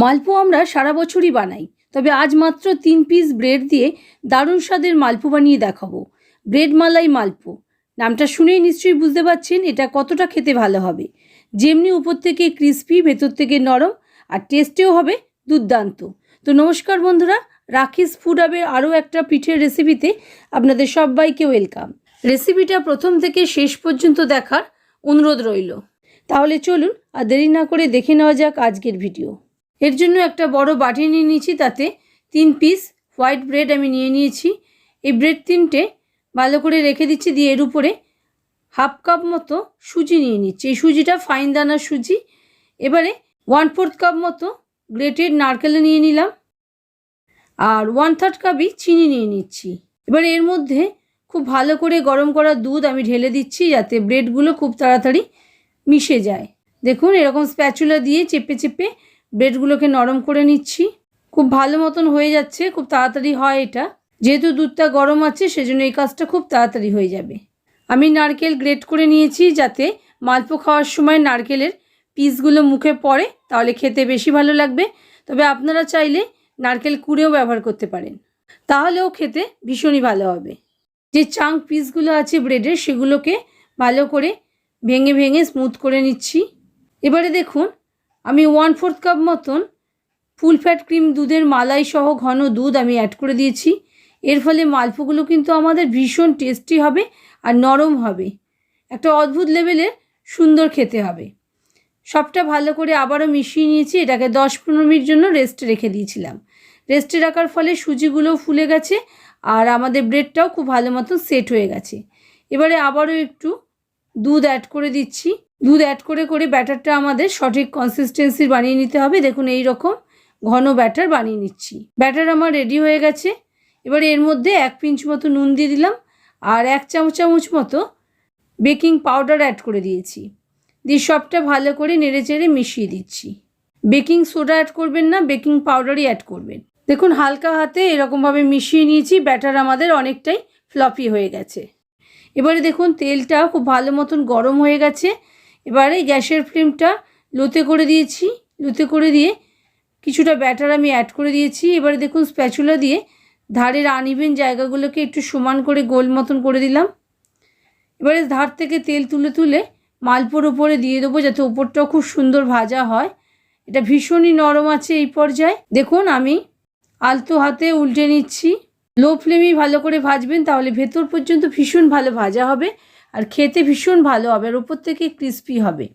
মালপো আমরা সারা বছরই বানাই। তবে আজ মাত্র তিন পিস ব্রেড দিয়ে দারুণ স্বাদের মালপো বানিয়ে দেখাবো। ব্রেড মালাই মালপো নামটা শুনেই নিশ্চয়ই বুঝতে পারছেন, এটা কতটা খেতে ভালো হবে। যেমনি উপর থেকে ক্রিস্পি ভেতর থেকে নরম, আর টেস্টেও হবে দুর্দান্ত। তো নমস্কার বন্ধুরা রাখিস ফুড হাবের আরও একটা পিঠের রেসিপিতে আপনাদের সবাইকে ওয়েলকাম রেসিপিটা প্রথম থেকে শেষ পর্যন্ত দেখার অনুরোধ রইল। তাহলে চলুন আর দেরি না করে দেখে নেওয়া যাক আজকের ভিডিও এর জন্য একটা বড় বাটি নিয়ে নিয়েছি তাতে তিন পিস হোয়াইট ব্রেড আমি নিয়ে নিয়েছি। এই ব্রেড তিনটে ভালো করে রেখে দিচ্ছি দিয়ে এর উপরে হাফ কাপ মতো সুজি নিয়ে নিচ্ছি। এই সুজিটা ফাইন দানার সুজি। এবারে ওয়ান ফোর্থ কাপ মতো গ্রেটেড নারকেল নিয়ে নিলাম। আর ওয়ান থার্ড কাপই চিনি নিয়ে নিচ্ছি। এবারে এর মধ্যে খুব ভালো করে গরম করা দুধ আমি ঢেলে দিচ্ছি যাতে ব্রেডগুলো খুব তাড়াতাড়ি মিশে যায়। দেখুন এরকম স্প্যাচুলা দিয়ে চেপে চেপে ব্রেডগুলোকে নরম করে নিচ্ছি। খুব ভালো মতন হয়ে যাচ্ছে, খুব তাড়াতাড়ি হয় এটা। যেহেতু দুধটা গরম আছে, সেজন্য এই কাজটা খুব তাড়াতাড়ি হয়ে যাবে। আমি নারকেল গ্রেট করে নিয়েছি যাতে মালপো খাওয়ার সময় নারকেলের পিসগুলো মুখে পড়ে, তাহলে খেতে বেশি ভালো লাগবে। তবে আপনারা চাইলে নারকেল কুড়েও ব্যবহার করতে পারেন। তাহলেও খেতে ভীষণই ভালো হবে। যে চাঙ্ক পিসগুলো আছে ব্রেডের সেগুলোকে ভালো করে ভেঙে ভেঙে স্মুথ করে নিচ্ছি। এবারে দেখুন আমি ওয়ান ফোর্থ কাপ মতন ফুল ফ্যাট ক্রিম দুধের মালাই সহ ঘন দুধ আমি অ্যাড করে দিয়েছি। এর ফলে মালপোগুলো কিন্তু আমাদের ভীষণ টেস্টি হবে আর নরম হবে। একটা অদ্ভুত লেভেলের সুন্দর খেতে হবে। সবটা ভালো করে আবারও মিশিয়ে নিয়েছি, এটাকে দশ পনেরো মিনিট জন্য রেস্টে রেখে দিয়েছিলাম। রেস্টে রাখার ফলে সুজিগুলোও ফুলে গেছে আর আমাদের ব্রেডটাও খুব ভালো মতো সেট হয়ে গেছে। এবারে আবারও একটু দুধ অ্যাড করে দিচ্ছি। দুধ অ্যাড করে করে ব্যাটারটা আমাদের সঠিক কনসিস্টেন্সির বানিয়ে নিতে হবে। দেখুন এই রকম ঘন ব্যাটার বানিয়ে নিচ্ছি। ব্যাটার আমার রেডি হয়ে গেছে। এবার এর মধ্যে এক পিঞ্চ মতো নুন দিয়ে দিলাম আর এক চামচ চামচ মতো বেকিং পাউডার অ্যাড করে দিয়েছি। দিয়ে সবটা ভালো করে নেড়ে চেড়ে মিশিয়ে দিচ্ছি। বেকিং সোডা অ্যাড করবেন না বেকিং পাউডারই অ্যাড করবেন। দেখুন হালকা হাতে এরকমভাবে মিশিয়ে নিয়েছি ব্যাটার আমাদের অনেকটাই ফ্লপি হয়ে গেছে। এবারে দেখুন তেলটা খুব ভালো মতন গরম হয়ে গেছে। এবারে গ্যাসের ফ্লেমটা লোতে করে দিয়েছি। লোতে করে দিয়ে কিছুটা ব্যাটার আমি অ্যাড করে দিয়েছি। এবারে দেখুন স্প্যাচুলা দিয়ে ধারের আনিবেন জায়গাগুলোকে একটু সমান করে গোল মতন করে দিলাম। এবারে ধার থেকে তেল তুলে তুলে মালপোর ওপরে দিয়ে দেবো যাতে ওপরটাও খুব সুন্দর ভাজা হয়। এটা ভীষণই নরম আছে এই পর্যায়ে। দেখুন আমি আলতো হাতে উল্টে নিচ্ছি। লো ফ্লেমেই ভালো করে ভাজবেন, তাহলে ভেতর পর্যন্ত ভীষণ ভালো ভাজা হবে। আর খেতে ভীষণ ভালো হবে, আর ওপর থেকে ক্রিস্পি হবে।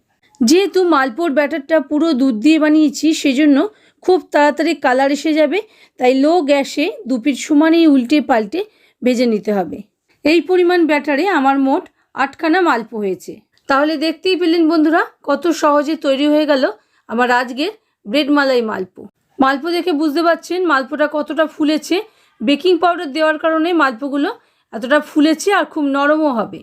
যেহেতু মালপোর ব্যাটারটা পুরো দুধ দিয়ে বানিয়েছি, সেজন্য খুব তাড়াতাড়ি কালার এসে যাবে, তাই লো গ্যাসে দুপিট সমানেই উল্টে পাল্টে ভেজে নিতে হবে। এই পরিমাণ ব্যাটারে আমার মোট আটখানা মালপো হয়েছে। তাহলে দেখতেই পেলেন বন্ধুরা, কত সহজে তৈরি হয়ে গেল আমার আজকের ব্রেড মালাই মালপো। মালপো দেখে বুঝতে পারছেন মালপোটা কতটা ফুলেছে। বেকিং পাউডার দেওয়ার কারণে মালপোগুলো এতটা ফুলেছে আর খুব নরমও হবে।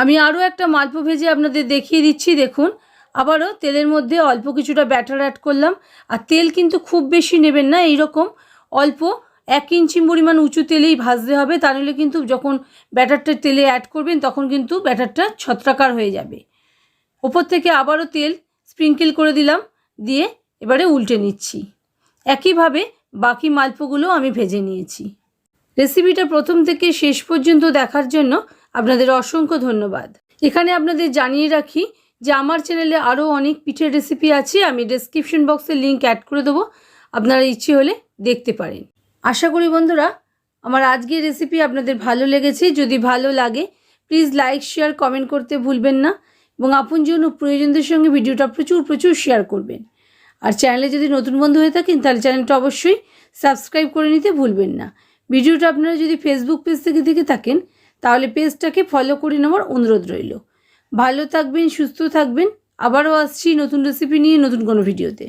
আমি আরও একটা মালপো ভেজে আপনাদের দেখিয়ে দিচ্ছি, দেখুন। আবারও তেলের মধ্যে অল্প কিছুটা ব্যাটার অ্যাড করলাম। আর তেল কিন্তু খুব বেশি নেবেন না, এইরকম অল্প এক ইঞ্চি পরিমাণ উঁচু তেলেই ভাজতে হবে। তা নাহলে কিন্তু যখন ব্যাটারটা তেলে অ্যাড করবেন, তখন কিন্তু ব্যাটারটা ছত্রাকার হয়ে যাবে। ওপর থেকে আবারও তেল স্প্রিঙ্কেল করে দিলাম, দিয়ে এবারে উল্টে নিচ্ছি। একইভাবে বাকি মালপোগুলো আমি ভেজে নিয়েছি। রেসিপিটা প্রথম থেকে শেষ পর্যন্ত দেখার জন্য আপনাদের অসংখ্য ধন্যবাদ। এখানে আপনাদের জানিয়ে রাখি যে আমার চ্যানেলে আরও অনেক পিঠের রেসিপি আছে, আমি ডেসক্রিপশন বক্সে লিঙ্ক অ্যাড করে দেবো। আপনারা ইচ্ছে হলে দেখতে পারেন। আশা করি বন্ধুরা, আমার আজকের রেসিপি আপনাদের ভালো লেগেছে। যদি ভালো লাগে প্লিজ লাইক শেয়ার কমেন্ট করতে ভুলবেন না এবং আপনজন ও প্রয়োজনদের সঙ্গে ভিডিওটা প্রচুর প্রচুর শেয়ার করবেন। আর চ্যানেলে যদি নতুন বন্ধু হয়ে থাকেন, তাহলে চ্যানেলটা অবশ্যই সাবস্ক্রাইব করে নিতে ভুলবেন না। ভিডিওটা আপনারা যদি ফেসবুক পেজ থেকে দেখে থাকেন তাহলে পেজটাকে ফলো করে নেওয়ার অনুরোধ রইল। ভালো থাকবেন, সুস্থ থাকবেন। আবারও আসছি নতুন রেসিপি নিয়ে নতুন কোনো ভিডিওতে